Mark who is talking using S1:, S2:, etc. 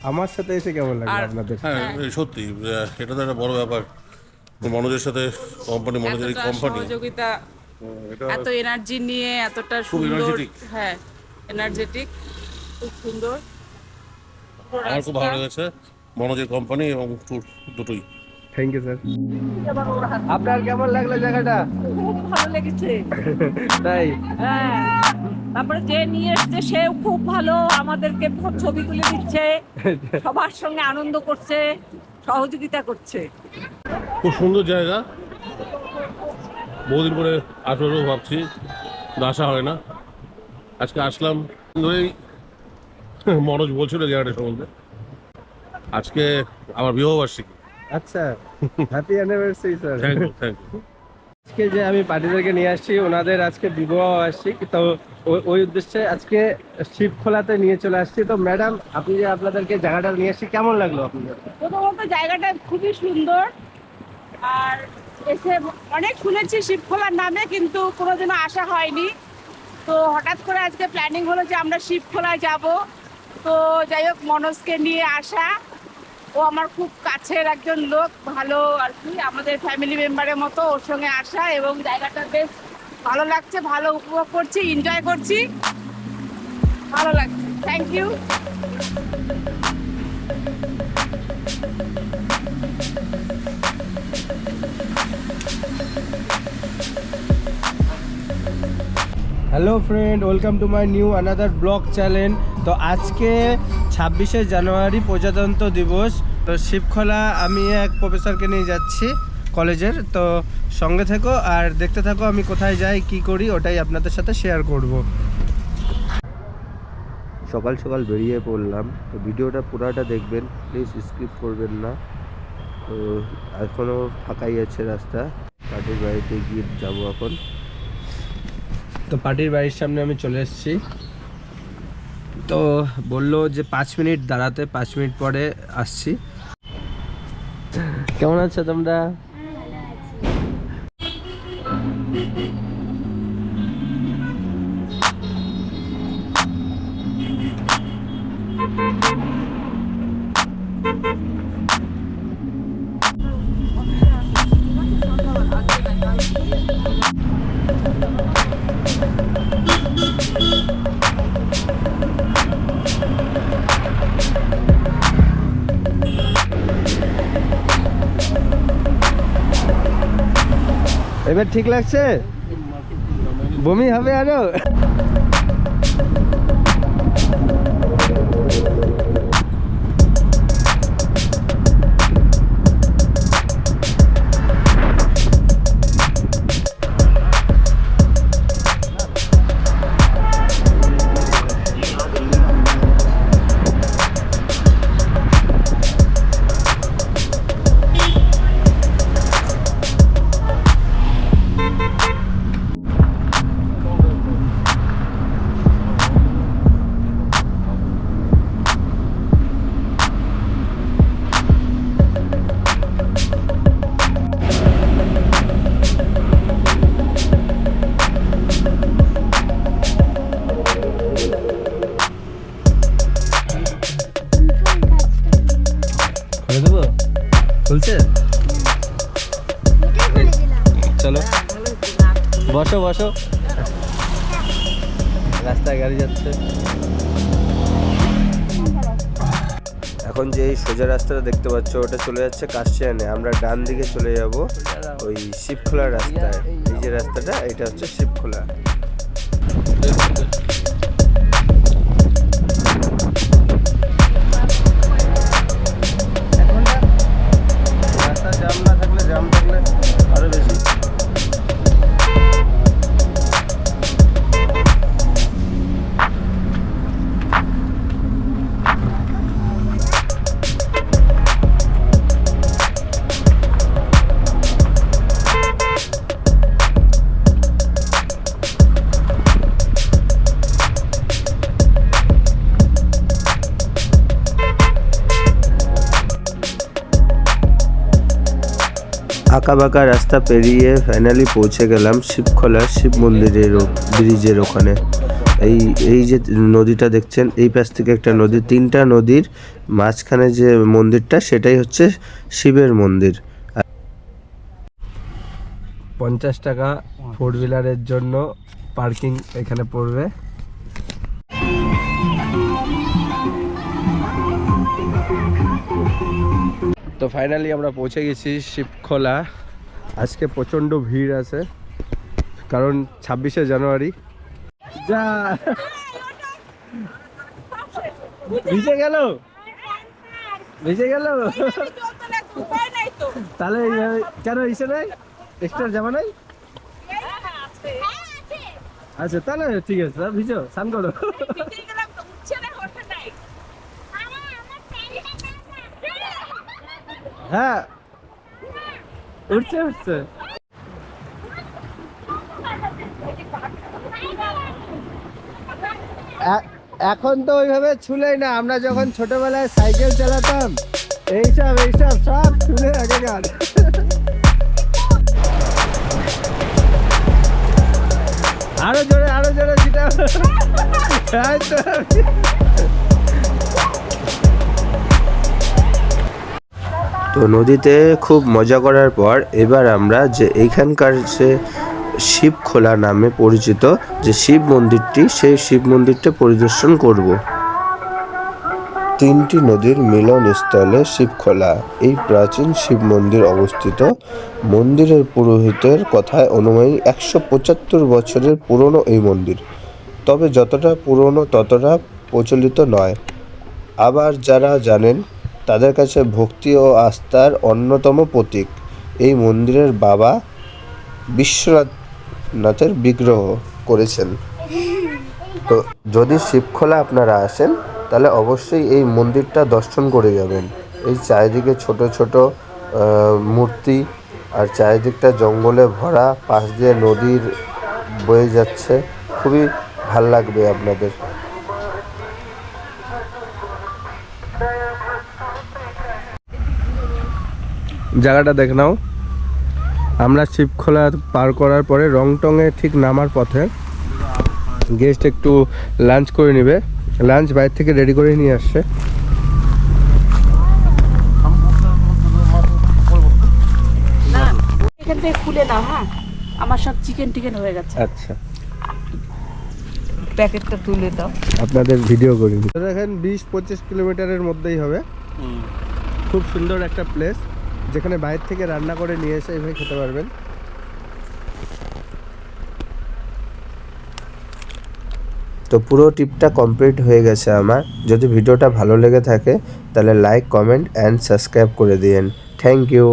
S1: আমার সাথে এসে কেমন লাগল আপনাদের?
S2: হ্যাঁ সত্যি আহ, এটা তো একটা বড় ব্যাপার। মনোজের সাথে কোম্পানি মনোজের কোম্পানি
S3: সহযোগিতা এত এনার্জি নিয়ে এতটা সুন্দর হ্যাঁ এনার্জেটিক খুব সুন্দর।
S2: আমার খুব ভালো লেগেছে মনোজের কোম্পানি এবং ট্যুর দুটোই।
S1: থ্যাংক ইউ স্যার আপনার কেমন লাগল জায়গাটা?
S4: খুব ভালো লেগেছে।
S1: তাই?
S4: হ্যাঁ। তারপরে যে নিয়ে এসছে সেও খুব ভালো আমাদেরকে খুব ছবি তুলে দিচ্ছে। সবার সঙ্গে আনন্দ করছে সহযোগিতা করছে।
S2: খুব সুন্দর জায়গা। বহুদিন পরে আসব ভাবছি আসা হয় না। আজকে আসলাম ধরেই মনোজ বলছিল জায়গাটা সম্বন্ধে। আজকে আমার বিবাহবার্ষিকী।
S1: আচ্ছা happy anniversary sir
S2: thank you thank you
S1: আজকে যে আমি পার্টিদেরকে নিয়ে আসছি, ওনাদের আজকে বিবাহ আসছি। তো ওই- উদ্দেশ্যে আজকে শিবখোলাতে নিয়ে চলে আসছি। তো ম্যাডাম, আপনি যে আপনাদেরকে জায়গাটা নিয়ে আসছি কেমন লাগল আপনাদের?
S4: প্রথমত জায়গাটা খুবই সুন্দর। আর এসে অনেক শুনেছি শিবখোলার নামে, কিন্তু কোনোদিনও আসা হয়নি। তো হঠাৎ করে আজকে প্ল্যানিং হলো যে আমরা শিবখোলায় যাব। তো যাই হোক, মনোজকে নিয়ে আসা। ও আমার খুব কাছের একজন লোক, ভালো আর কি। আমাদের ফ্যামিলি মেম্বারের মতো ওর সঙ্গে আসা এবং জায়গাটা বেশ ভালো লাগছে, ভালো উপভোগ করছি এনজয় করছি। ভালো লাগছে। Thank you
S1: hello friend welcome to my new another blog channel তো আজকে ছাব্বিশে জানুয়ারি প্রজাতন্ত্র দিবস। তো শিবখোলা আমি এক প্রফেসরকে নিয়ে যাচ্ছি কলেজের। তো সঙ্গে থেকো আর দেখতে থাকো আমি কোথায় যাই কি করি ওটাই আপনাদের সাথে শেয়ার করব। সকাল সকাল বেরিয়ে পড়লাম। তো ভিডিওটা পুরাটা দেখবেন প্লিজ স্কিপ করবেন না। তো এখনও ফাঁকাই আছে রাস্তা। পার্টির বাড়িতে গিয়ে যাব এখন। তো পার্টির বাড়ির সামনে আমি চলে এসেছি। তো বলল যে পাঁচ মিনিট দাঁড়াতে পাঁচ মিনিট পরে আসছি। কেমন আছো তোমরা? এবার ঠিক লাগছে? বমি হবে আরও? চলো। বসো বসো। রাস্তায় গাড়ি যাচ্ছে। এখন যে এই সোজা রাস্তাটা দেখতে পাচ্ছ, ওটা চলে যাচ্ছে কাশিয়ানে আমরা ডান দিকে চলে যাব ওই শিবখোলা রাস্তায়। এই যে রাস্তাটা, এটা হচ্ছে শিবখোলা। আঁকাবাঁকা রাস্তা পেরিয়ে ফাইনালি পৌঁছে গেলাম শিবখোলার শিব মন্দিরের ব্রিজের ওখানে।
S5: এই এই যে নদীটা দেখছেন, এই পাশ থেকে একটা নদী, তিনটা নদীর মাঝখানে যে মন্দিরটা, সেটাই হচ্ছে শিবের মন্দির। পঞ্চাশ টাকা ফোর হুইলারের জন্য পার্কিং এখানে পড়বে। তো ফাইনালি আমরা পৌঁছে গেছি শিবখোলা। আজকে প্রচণ্ড ভিড় আছে কারণ ছাব্বিশে জানুয়ারি। যা। ভিজে গেল? ভিজে গেল?
S4: উপায় নাই তো
S5: তাহলে কেন ইসে নাই? এক্সট্রা জামা নাই? আচ্ছা তাহলে ঠিক আছে ভিজো স্নান করো
S4: ভিজে গেলাম তো উঠছে না ওঠে নাই
S5: হ্যাঁ। উঠছে উঠছে এখন তো ওইভাবে ছুলেই না, আমরা যখন ছোটবেলায় সাইকেল চালাতাম, এইসব এইসব, সব ছুলে আগেকার আরও জোরে আরও জোরে সেটা তো। নদীতে খুব মজা করার পর এবার আমরা যে এইখানকার যে শিবখোলা নামে পরিচিত যে শিব মন্দিরটি, সেই শিব মন্দিরটা পরিদর্শন করব। তিনটি নদীর মিলনস্থলে শিবখোলা এই প্রাচীন শিব মন্দির অবস্থিত। মন্দিরের পুরোহিতের কথায় অনুযায়ী একশো পঁচাত্তর বছরের পুরনো এই মন্দির। তবে যতটা পুরনো ততটা প্রচলিত নয়। আবার যারা জানেন তাদের কাছে ভক্তি ও আস্থার অন্যতম প্রতীক। এই মন্দিরের বাবা বিশ্বনাথ নাথের বিগ্রহ করেছেন। তো যদি শিবখোলা আপনারা আসেন, তাহলে অবশ্যই এই মন্দিরটা দর্শন করে যাবেন। এই চারিদিকে ছোট ছোট মূর্তি আর চারিদিকটা জঙ্গলে ভরা, পাশ দিয়ে নদীর বয়ে যাচ্ছে। খুবই ভালো লাগবে আপনাদের। জায়গাটা দেখে নাও। আমরা শিবখোলা পার করার পরে রংটংয়ে ঠিক নামার পথে গেস্ট একটু লাঞ্চ করে নেবে। লাঞ্চ বাইরে থেকে রেডি করে নিয়ে আসছে।
S4: এখান থেকে খুলে নাও হ্যাঁ? আমার সব চিকেন টিকেন হয়ে গেছে।
S5: আচ্ছা।
S4: প্যাকেটটা তুলে দাও।
S5: আপনাদের ভিডিও করি। দেখেন বিশ পঁচিশ কিলোমিটারের মধ্যেই হবে। খুব সুন্দর একটা প্লেস যেখানে বাইরে থেকে রান্না করে নিয়ে এসে এভাবে খেতে পারবেন। তো পুরো টিপটা কমপ্লিট হয়ে গেছে আমার। যদি ভিডিওটা ভালো লেগে থাকে, তাহলে লাইক কমেন্ট অ্যান্ড সাবস্ক্রাইব করে দিন থ্যাংক ইউ